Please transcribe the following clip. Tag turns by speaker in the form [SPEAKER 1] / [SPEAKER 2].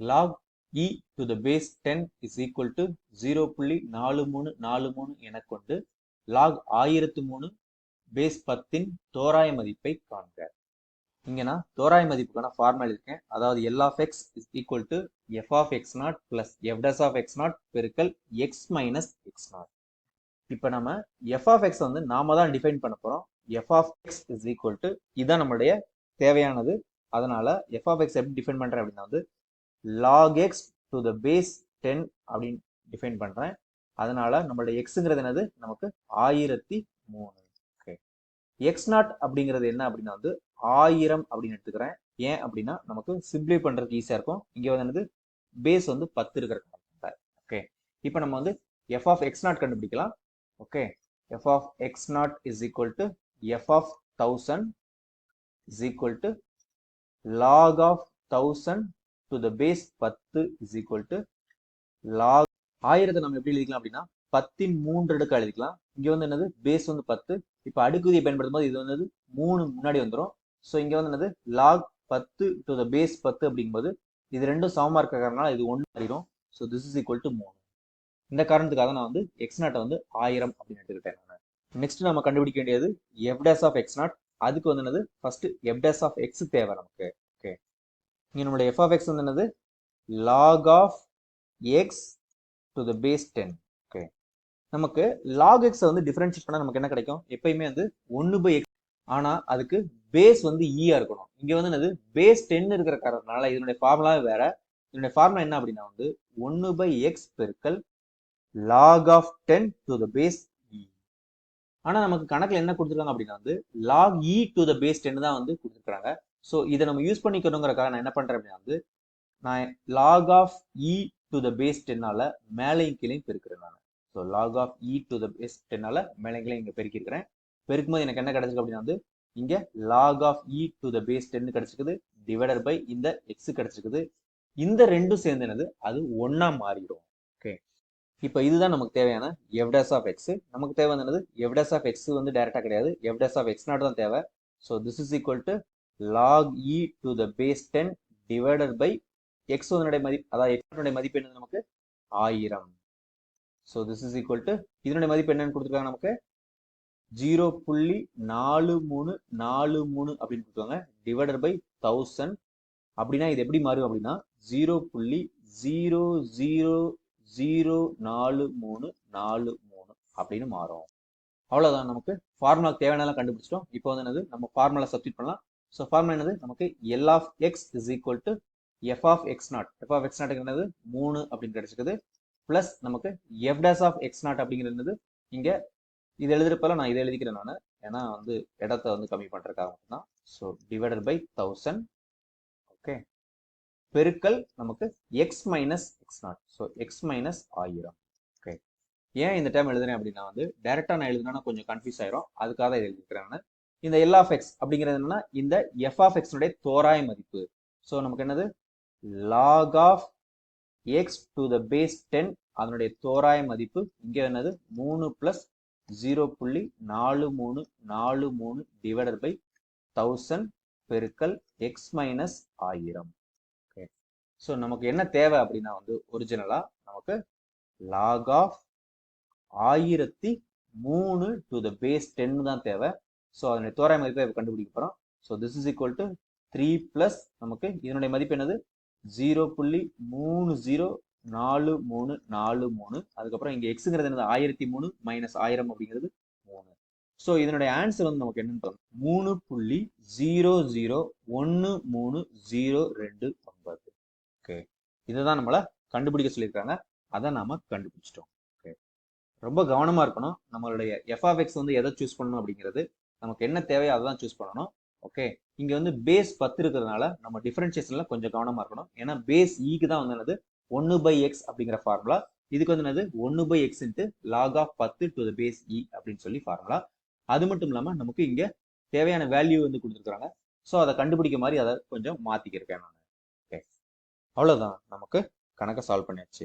[SPEAKER 1] Log e to the base ten is equal to zero புள்ளி நாலு மூணு நாலு மூணு என கொண்டு லாக் ஆயிரத்து மூணு பேஸ் பத்தின் தோராய மதிப்பை காண்க. இங்க நான் தோராய மதிப்புக்கான ஃபார்முலா இருக்கேன். அதாவது L of X is equal to F of X naught plus F dash of X naught பெருக்கல் எக்ஸ் மைனஸ் எக்ஸ் நாட் இப்போ நம்ம எஃப் ஆஃப் எக்ஸ் வந்து நாம தான் டிஃபைன் பண்ண போறோம். F of X is equal to இதான் நம்மளுடைய தேவையானது. அதனால எஃப் ஆஃப் எக்ஸ் எப்படி டிஃபைன் பண்றேன் அப்படின்னா வந்து log X to the base ten அப்படின்னு டிஃபைன் பண்றேன். அதனால நம்மளுடைய எக்ஸுங்கிறது என்னது? நமக்கு ஆயிரத்தி மூணு. ஓகே எக்ஸ் நாட் அப்படிங்கிறது என்ன அப்படின்னா வந்து ஆயிரம் அப்படின்னு எடுத்துக்கிறேன். ஏன் அப்படின்னா நமக்கு சிம்பிளை பண்றதுக்கு ஈஸியா இருக்கும். இங்க வந்து என்னது? பேஸ் வந்து பத்து இருக்கிற ஓகே இப்போ நம்ம வந்து எஃப் ஆஃப் எக்ஸ் நாட் கண்டுபிடிக்கலாம். Okay F of X naught is equal to F of thousand is equal to log of thousand to the base பத்து இஸ் ஈக்குவல் டு லாக் ஆயிரத்தை நம்ம எப்படி எழுதிக்கலாம் அப்படின்னா பத்தின் மூன்று அடுக்கு எழுதிக்கலாம். இங்க வந்து என்னது? பேஸ் வந்து பத்து. இப்போ அடுக்குதியை பயன்படுத்தும் போது இது வந்து மூணு முன்னாடி வந்துடும் ஸோ இங்க வந்து என்னது? லாக் பத்து டு த பேஸ் பத்து அப்படிங்கும்போது இது ரெண்டும் சமமாக இருக்கிறதுனால இது ஒன்று மாறிடும். So this is equal to மூணு. இந்த காரணத்துக்காக நான் வந்து எக்ஸ் நாட்டை வந்து ஆயிரம் அப்படின்னு எடுத்துக்கிட்டேன் நான். நெக்ஸ்ட் நம்ம கண்டுபிடிக்க வேண்டியது எஃப்டேஸ் ஆஃப் எக்ஸ் நாட் அதுக்கு வந்து என்னது? ஃபர்ஸ்ட் எஃப்டேஸ் ஆஃப் எக்ஸ் தேவை நமக்கு. இங்கே நம்மளுடைய எஃப் ஆஃப் எக்ஸ் வந்து என்னது? Log of X to the base ten okay நமக்கு லாக் எக்ஸ் வந்து டிஃபரன்ஷியேட் பண்ணால் நமக்கு என்ன கிடைக்கும்? எப்பயுமே வந்து ஒன்று பை எக்ஸ் ஆனால் அதுக்கு பேஸ் வந்து e ஈயா இருக்கணும். இங்கே வந்து என்னது? பேஸ் டென் இருக்கிற காரணத்தினால இதனுடைய ஃபார்முலா வேற. இதனுடைய ஃபார்முலா என்ன அப்படின்னா வந்து ஒன்று பை எக்ஸ் பெருக்கல் log of ten to the base e ஆனால் நமக்கு கணக்கில் என்ன கொடுத்துருக்காங்க அப்படின்னா வந்து log e to the base ten தான் வந்து கொடுத்துருக்காங்க ஸோ இதை நம்ம யூஸ் பண்ணிக்கணுங்கிறக்காக நான் என்ன பண்ணுறேன் அப்படின்னா வந்து நான் log of e to the base டென்னால மேலையும் கீழையும் பெருக்கிறேன் நான். So log of e to the base டென்னால e மேலையும் கீழையும் இங்கே பெருக்கிருக்கிறேன் பெருக்கும்போது எனக்கு என்ன கிடைச்சிருக்கு அப்படின்னா வந்து இங்கே log of e to the base ten கிடைச்சிருக்குது டிவைடட் பை இந்த எக்ஸ் கிடைச்சிருக்குது. இந்த ரெண்டும் சேர்ந்து என்னது? அது ஒன்றா மாறிடும். ஓகே இப்போ இதுதான் நமக்கு தேவையான எவ்டஸ் ஆஃப் எக்ஸ் நமக்கு தேவை என்னது எவ்டஸ் ஆஃப் எக்ஸ் வந்து டேரெக்டாக கிடையாது. எவ்டஸ் ஆஃப் எக்ஸ் நாட் தான் தேவை. So this is equal to log e to the base ten divided by X ஒன்னுடைய மதிப்பு அதாவது எக்ஸ் மதிப்பு என்னது நமக்கு? ஆயிரம். So this is equal to இதனுடைய மதிப்பு என்னன்னு கொடுத்துருக்காங்க நமக்கு? ஜீரோ புள்ளி நாலு மூணு நாலு மூணு அப்படின்னு கொடுத்துருவாங்க டிவைடட் பை தௌசண்ட் அப்படின்னா இது எப்படி மாறும் அப்படின்னா ஜீரோ புள்ளி ஜீரோ ஜீரோ ஜீரோ நாலு மூணு நாலு மூணு அப்படின்னு மாறும். அவ்வளோதான் நமக்கு. ஃபார்முலாக்கு தேவையானலாம் கண்டுபிடிச்சிட்டோம். இப்போ வந்து என்னது? நம்ம ஃபார்முலா சப்ஸ்டிட் பண்ணலாம். ஸோ ஃபார்முலா என்னது? நமக்கு L of X is equal to F of X naught F of X naught என்னது? மூணு அப்படின்னு கிடைச்சிருக்குது. பிளஸ் நமக்கு F dash of X naught அப்படிங்கிறது இங்கே இது எழுதுறப்பல நான் இதை எழுதிக்கிறேன் நான். ஏன்னா வந்து இடத்த வந்து கம்மி பண்றதுக்காக மட்டும்தான். So divided by thousand okay பெருக்கல் நமக்கு X minus X naught so X minus ஆயிரம். ஓகே ஏன் இந்த டைம் எழுதுறேன் அப்படின்னா வந்து டேரெக்டாக நான் எழுதுனா கொஞ்சம் கன்ஃபியூஸ் ஆயிரும். அதுக்காக தான் இதை எழுதிக்கிறேன் நான். இந்த எல் ஆஃப் எக்ஸ் அப்படிங்கிறது என்னன்னா இந்த எஃப் ஆஃப் எக்ஸ்னுடைய தோராய மதிப்பு. ஸோ நமக்கு என்னது? Log of X to the base ten அதனுடைய தோராய மதிப்பு. இங்கே என்னது? மூணு பிளஸ் ஜீரோ புள்ளி நாலு மூணு நாலு மூணு டிவைடட் பை தௌசண்ட் பெருக்கல் எக்ஸ் மைனஸ் ஆயிரம். ஓகே ஸோ நமக்கு என்ன தேவை அப்படின்னா வந்து ஒரிஜினலாக நமக்கு லாக் ஆஃப் ஆயிரத்தி மூணு டு த பேஸ் டென்னு தான் தேவை. ஸோ அதனுடைய தோராய மதிப்பை கண்டுபிடிக்க போகிறோம் so this is equal to three plus நமக்கு இதனுடைய மதிப்பு என்னது? ஜீரோ புள்ளி மூணு ஜீரோ நாலு மூணு நாலு மூணு. அதுக்கப்புறம் இங்கே எக்ஸுங்கிறது என்னது? ஆயிரத்தி மூணு மைனஸ் ஆயிரம் அப்படிங்கிறது மூணு. ஸோ இதனுடைய ஆன்சர் வந்து நமக்கு என்னன்னு பார்க்கணும் மூணு புள்ளி ஜீரோ ஜீரோ ஒன்று மூணு ஜீரோ ரெண்டு ஒன்பது. ஓகே இதை தான் நம்மளை கண்டுபிடிக்க சொல்லியிருக்காங்க. அதை நாம் கண்டுபிடிச்சிட்டோம். ஓகே ரொம்ப கவனமாக இருக்கணும். நம்மளுடைய எஃப்ஆஃப்எக்ஸ் வந்து எதை சூஸ் பண்ணணும் அப்படிங்கிறது நமக்கு என்ன தேவையோ அதை தான் சூஸ் பண்ணணும். ஓகே இங்க வந்து பேஸ் பத்து இருக்கிறதுனால நம்ம டிஃபரன்ஷியேஷன்ல கொஞ்சம் கவனமா இருக்கணும். ஏன்னா பேஸ் ஈக்கு e தான் வந்து என்னது? ஒன்னு பை எக்ஸ் அப்படிங்கிற ஃபார்முலா இதுக்கு வந்து என்னது? ஒன்னு by X into log of பத்து டு த பேஸ் இ அப்படின்னு சொல்லி ஃபார்முலா அது மட்டும் இல்லாம நமக்கு இங்க தேவையான வேல்யூ வந்து கொடுத்துருக்குறாங்க. ஸோ அதை கண்டுபிடிக்க மாதிரி அதை கொஞ்சம் மாத்திக்கிருக்கேன் நான். ஓகே அவ்வளோதான் நமக்கு கணக்கை சால்வ் பண்ணியாச்சு.